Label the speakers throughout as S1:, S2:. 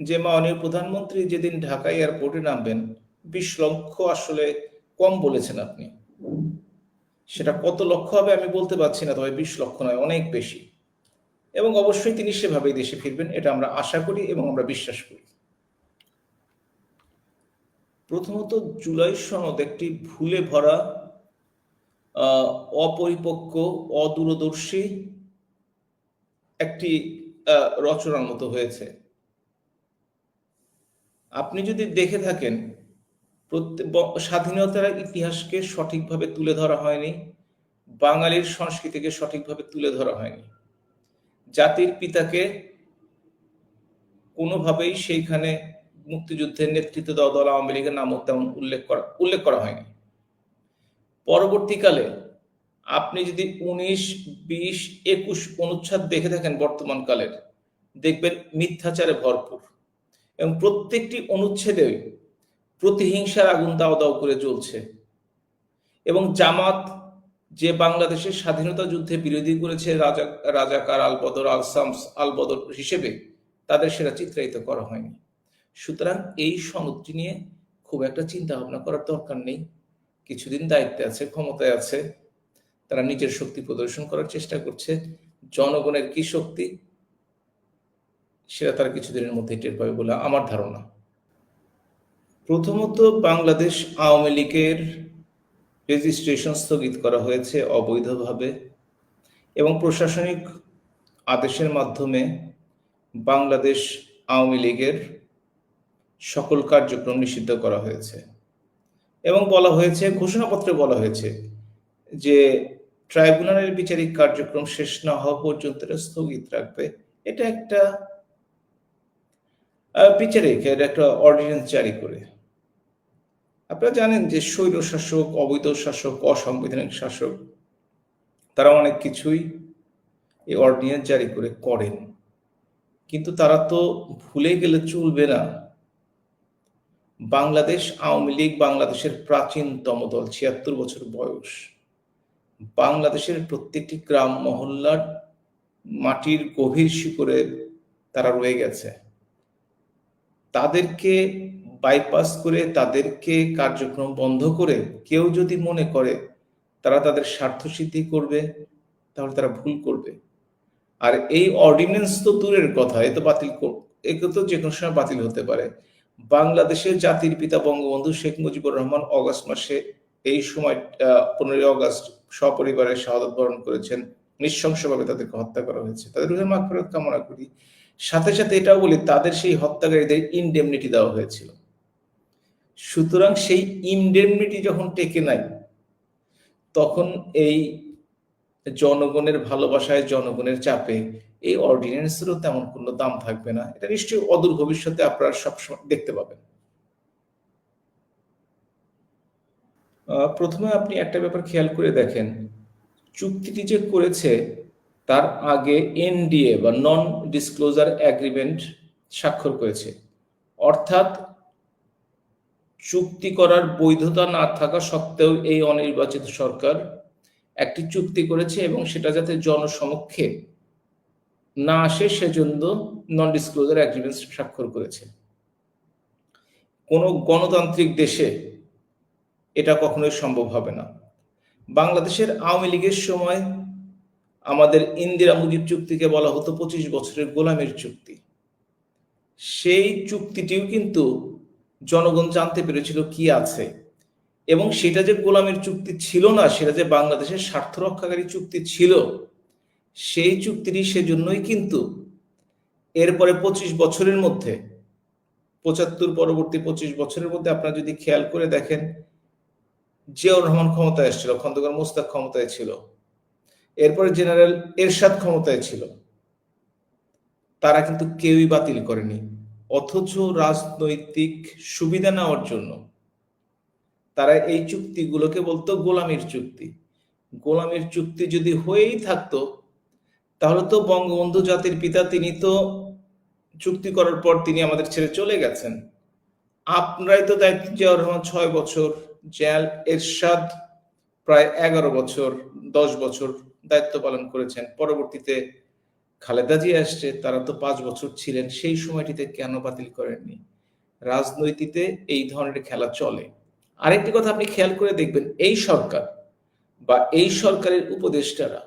S1: যে মাননীয় প্রধানমন্ত্রী যেদিন ঢাকা এয়ারপোর্টে নামবেন, বিশ লক্ষ আসলে কম বলেছেন আপনি। সেটা কত লক্ষ হবে আমি বলতে পারছি না, তবে বিশ লক্ষ নয়, অনেক বেশি। এবং অবশ্যই তিনি সেভাবেই দেশে ফিরবেন, এটা আমরা আশা করি এবং আমরা বিশ্বাস করি। প্রথমত জুলাই সনদ একটি ভুলে ভরা অপরিপক্ক, অদূরদর্শী একটি রচনার মতো হয়েছে। আপনি যদি দেখে থাকেন স্বাধীনতার ইতিহাসকে সঠিকভাবে তুলে ধরা হয়নি, বাঙালির সংস্কৃতিকে সঠিকভাবে তুলে ধরা হয়নি, জাতির পিতাকে কোনোভাবেই সেইখানে মুক্তিযুদ্ধের নেতৃত্ব দেওয়া দল আওয়ামী লীগের নামও তেমন উল্লেখ করা উল্লেখ করা হয়নি। পরবর্তীকালে আপনি যদি উনিশ, বিশ, একুশ অনুচ্ছেদ দেখে থাকেন বর্তমান কালের দেখবেন মিথ্যাচারে ভরপুর। এবং প্রত্যেকটি অনুচ্ছেদে প্রতিহিংসার আগুন দাও দাও করে জ্বলছে। এবং জামাত যে বাংলাদেশের স্বাধীনতা যুদ্ধে বিরোধী করেছে রাজা রাজাকার আলবদর আল শামস আলবদর হিসেবে, তাদের সেটা চিত্রায়িত করা হয়নি। সুতরাং এই সনদটি নিয়ে খুব একটা চিন্তা ভাবনা করার দরকার নেই। কিছুদিন দায়িত্বে আছে, ক্ষমতায় আছে, তারা নিজের শক্তি প্রদর্শন করার চেষ্টা করছে। জনগণের কি শক্তি সেটা তারা কিছুদিনের মধ্যে টের পাবে বলে আমার ধারণা। প্রথমত বাংলাদেশ আওয়ামী লীগের রেজিস্ট্রেশন স্থগিত করা হয়েছে অবৈধভাবে এবং প্রশাসনিক আদেশের মাধ্যমে বাংলাদেশ আওয়ামী লীগের সকল কার্যক্রম নিষিদ্ধ করা হয়েছে। এবং বলা হয়েছে, ঘোষণাপত্রে বলা হয়েছে যে ট্রাইব্যুনালের বিচারিক কার্যক্রম শেষ না হওয়া পর্যন্ত স্থগিত রাখবে। এটা একটা বিচারিক এটা একটা অর্ডিন্যান্স জারি করে। আপনারা জানেন যে স্বৈর শাসক, অবৈধ শাসক, অসাংবিধানিক শাসক, তারা অনেক কিছুই এই অর্ডিন্যান্স জারি করে করেন। কিন্তু তারা তো ভুলে গেলে চলবে না। বাংলাদেশ আওয়ামী লীগ বাংলাদেশের প্রাচীনতম দল, ছিয়াত্তর বছর বয়স। বাংলাদেশের প্রত্যেকটি গ্রাম, মহল্লার মাটির গভীর শিকড়ে তারা রয়ে গেছে। তাদেরকে বাইপাস করে, তাদেরকে কার্যক্রম বন্ধ করে কেউ যদি মনে করে তারা তাদের স্বার্থ সিদ্ধি করবে, তাহলে তারা ভুল করবে। আর এই অর্ডিন্যান্স তো দূরের কথা, এ তো বাতিল কর- এ তো যে কোনো সময় বাতিল হতে পারে। বাংলাদেশের জাতির পিতা বঙ্গবন্ধু শেখ মুজিবুর রহমান অগস্ট মাসে এই সময় পনেরোই অগস্ট সপরিবারে শাহাদত বরণ করেছেন। নৃশংসভাবে তাদেরকে হত্যা করা হয়েছে। তাদের রুহের মাগফিরাত কামনা করি। সাথে সাথে এটাও বলি, তাদের সেই হত্যাকারীদের ইনডেমনিটি দেওয়া হয়েছিল। সুতরাং সেই ইনডেমনিটি যখন টেকে নাই, তখন এই জনগণের ভালোবাসায়, জনগণের চাপে এই অর্ডিন্যান্সেরও তেমন কোনো দাম থাকবে না। এটা নিশ্চয়ই অদূর ভবিষ্যতে আপনারা সবসময় দেখতে পাবেন। প্রথমে আপনি একটা ব্যাপার খেয়াল করে দেখেন। চুক্তিটি যে করেছে তার আগে এনডিএ বা নন ডিসক্লোজার এগ্রিমেন্ট স্বাক্ষর করেছে। অর্থাৎ চুক্তি করার বৈধতা না থাকা সত্ত্বেও এই অনির্বাচিত সরকার একটি চুক্তি করেছে এবং সেটা যাতে জনসমক্ষে না আসে, সেজন্য নন ডিসক্লোজার এগ্রিমেন্ট স্বাক্ষর করেছে। কোনো গণতান্ত্রিক দেশে এটা কখনোই সম্ভব হবে না। বাংলাদেশের আওয়ামী লীগের সময় আমাদের ইন্দিরা মুজিব চুক্তিকে বলা হতো পঁচিশ বছরের গোলামের চুক্তি। সেই চুক্তিটিও কিন্তু জনগণ জানতে পেরেছিল কি আছে। এবং সেটা যে গোলামের চুক্তি ছিল না, সেটা যে বাংলাদেশের স্বার্থ রক্ষাকারী চুক্তি ছিল, সেই চুক্তিটি সেজন্যই কিন্তু এরপরে পঁচিশ বছরের মধ্যে, পঁচাত্তর পরবর্তী পঁচিশ বছরের মধ্যে আপনারা যদি খেয়াল করে দেখেন, জিয়াউর রহমান ক্ষমতায় এসেছিল, খন্দকার মোস্তাক ক্ষমতায় ছিল। এরপরে জেনারেল এরশাদ ক্ষমতায় ছিল। তারা কিন্তু কেউই বাতিল করেনি, অথচ রাজনৈতিক সুবিধা নেওয়ার জন্য। তারা এই চুক্তিগুলোকে বলতো গোলামির চুক্তি। গোলামির চুক্তি যদি হয়েই থাকতো, তাহলে তো বঙ্গবন্ধু জাতির পিতা তিনি তো চুক্তি করার পর তিনি আমাদের ছেড়ে চলে গেছেন। আপনারাই তো দায়িত্ব জিয়াউর রহমান ছয় বছর জেল এরশাদ প্রায় এগারো বছর, দশ বছর দায়িত্ব পালন করেছেন। পরবর্তীতে খালেদা জিয়া আসছে, তারা তো পাঁচ বছর ছিলেন, সেই সময়টিতে কেন বাতিল করেননি? রাজনৈতিতে এই ধরনের খেলা চলে। আরেকটি কথা আপনি খেয়াল করে দেখবেন, এই সরকার বা এই সরকারের উপদেষ্টারা,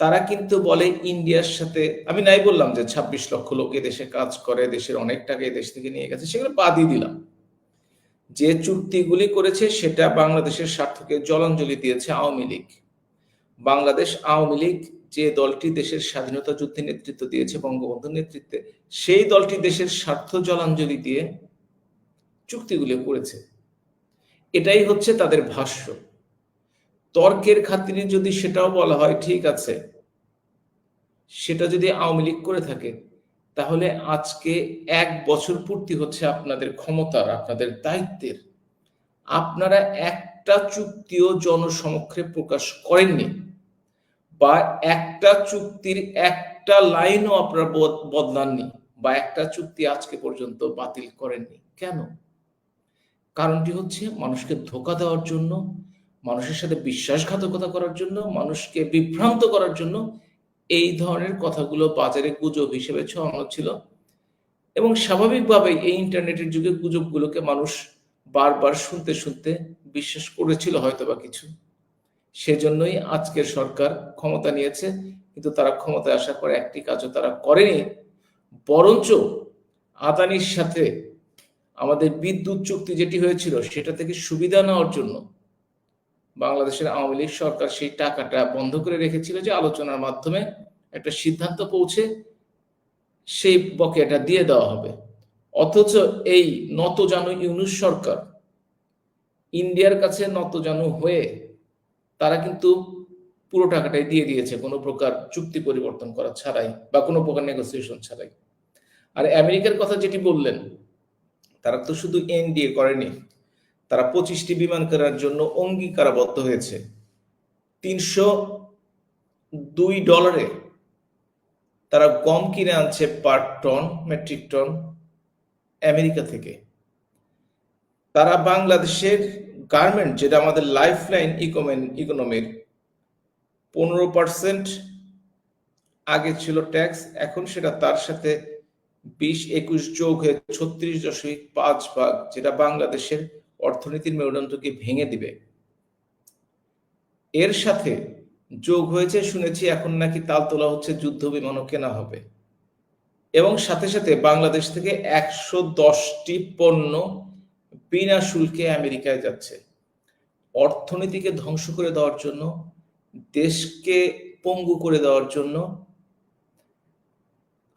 S1: তারা কিন্তু বলে ইন্ডিয়ার সাথে, আমি নাই বললাম যে ২৬ লক্ষ লোক দেশে কাজ করে, দেশের অনেক টাকা দেশ থেকে নিয়ে গেছে, সেগুলো বাদই দিলাম। যে চুক্তিগুলি করেছে, সেটা বাংলাদেশের স্বার্থকে জলাঞ্জলি দিয়েছে আওয়ামী লীগ। বাংলাদেশ আওয়ামী লীগ যে দলটি দেশের স্বাধীনতা যুদ্ধে নেতৃত্ব দিয়েছে, বঙ্গবন্ধুর নেতৃত্বে, সেই দলটি দেশের স্বার্থ জলাঞ্জলি দিয়ে চুক্তিগুলি করেছে। এটাই হচ্ছে তাদের ভাষ্য। তর্কের খাতিরে যদি সেটাও বলা হয়, ঠিক আছে। সেটা যদি আওয়ামী লীগ করে থাকে, তাহলে আজকে এক বছর পূর্তি হচ্ছে আপনাদের ক্ষমতার, আপনাদের দায়িত্বের। আপনারা একটা চুক্তিও জনসমক্ষে প্রকাশ করেননি। বা একটা চুক্তির একটা লাইনও আপনারা বদলাননি বা একটা চুক্তি আজকে পর্যন্ত বাতিল করেননি। কেন? কারণটি হচ্ছে মানুষকে ধোকা দেওয়ার জন্য, মানুষের সাথে বিশ্বাসঘাতকতা করার জন্য, মানুষকে বিভ্রান্ত করার জন্য এই ধরনের কথাগুলো বাজারে গুজব হিসেবে ছড়ানো ছিল। এবং স্বাভাবিকভাবে এই ইন্টারনেটের যুগে গুজবগুলোকে মানুষ বারবার শুনতে শুনতে বিশ্বাস করেছিল হয়তো বা কিছু। সেজন্যই আজকের সরকার ক্ষমতা নিয়েছে, কিন্তু তারা ক্ষমতায় আসার পর একটি কাজও তারা করেনি। বরঞ্চ আদানির সাথে আমাদের বিদ্যুৎ চুক্তি যেটি হয়েছিল, সেটা থেকে সুবিধা নেওয়ার জন্য বাংলাদেশের আওয়ামী লীগ সরকার সেই টাকাটা বন্ধ করে রেখেছিল যে আলোচনার মাধ্যমে একটা সিদ্ধান্ত পৌঁছে সেই বকেয়াটা দিয়ে দেওয়া হবে। অথচ এই নতজানু ইউনুস সরকার ইন্ডিয়ার কাছে নতজানু হয়ে তারা কিন্তু পুরো টাকাটাই দিয়ে দিয়েছে কোনো প্রকার চুক্তি পরিবর্তন করা ছাড়াই বা কোনো প্রকার নেগোসিয়েশন ছাড়াই। আর আমেরিকার কথা যেটি বললেন, তারা তো শুধু এনডিএ করেনি, তারা পঁচিশটি বিমান কেনার জন্য অঙ্গীকারাবদ্ধ হয়েছে। তিনশো দুই ডলারে তারা গম কিনে আনছে per ton, metric ton America থেকে। তারা বাংলাদেশের গার্মেন্ট যেটা আমাদের লাইফ লাইন ইকোনমির পনেরো পার্সেন্ট আগে ছিল ট্যাক্স এখন সেটা তার সাথে বিশ একুশ যোগ হয়ে ছত্রিশ দশমিক পাঁচ ভাগ, যেটা বাংলাদেশের অর্থনীতির মেরুদণ্ডকে ভেঙে দিবে। এর সাথে যোগ হয়েছে, শুনেছি এখন নাকি তাল তোলা হচ্ছে যুদ্ধ বিমানও কেনা হবে। এবং সাথে সাথে বাংলাদেশ থেকে একশো দশটি পণ্য বিনা শুল্কে আমেরিকায় যাচ্ছে। অর্থনীতিকে ধ্বংস করে দেওয়ার জন্য, দেশকে পঙ্গু করে দেওয়ার জন্য,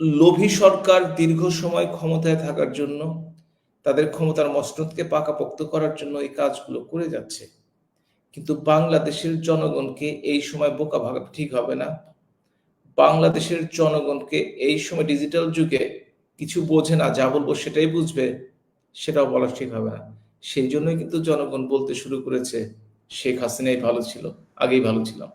S1: লোভী সরকার দীর্ঘ সময় ক্ষমতায় থাকার জন্য, তাদের ক্ষমতার মসনদকে পাকাপোক্ত করার জন্য এই কাজগুলো করে যাচ্ছে। কিন্তু বাংলাদেশের জনগণকে এই সময় বোকা ভাগা ঠিক হবে না। বাংলাদেশের জনগণকে এই সময় ডিজিটাল যুগে কিছু বোঝে না, যা বলব সেটাই বুঝবে। সেটাও বলা ঠিক হবে না। সেই জন্যই কিন্তু জনগণ বলতে শুরু করেছে, শেখ হাসিনাই ভালো ছিল, আগেই ভালো ছিলাম।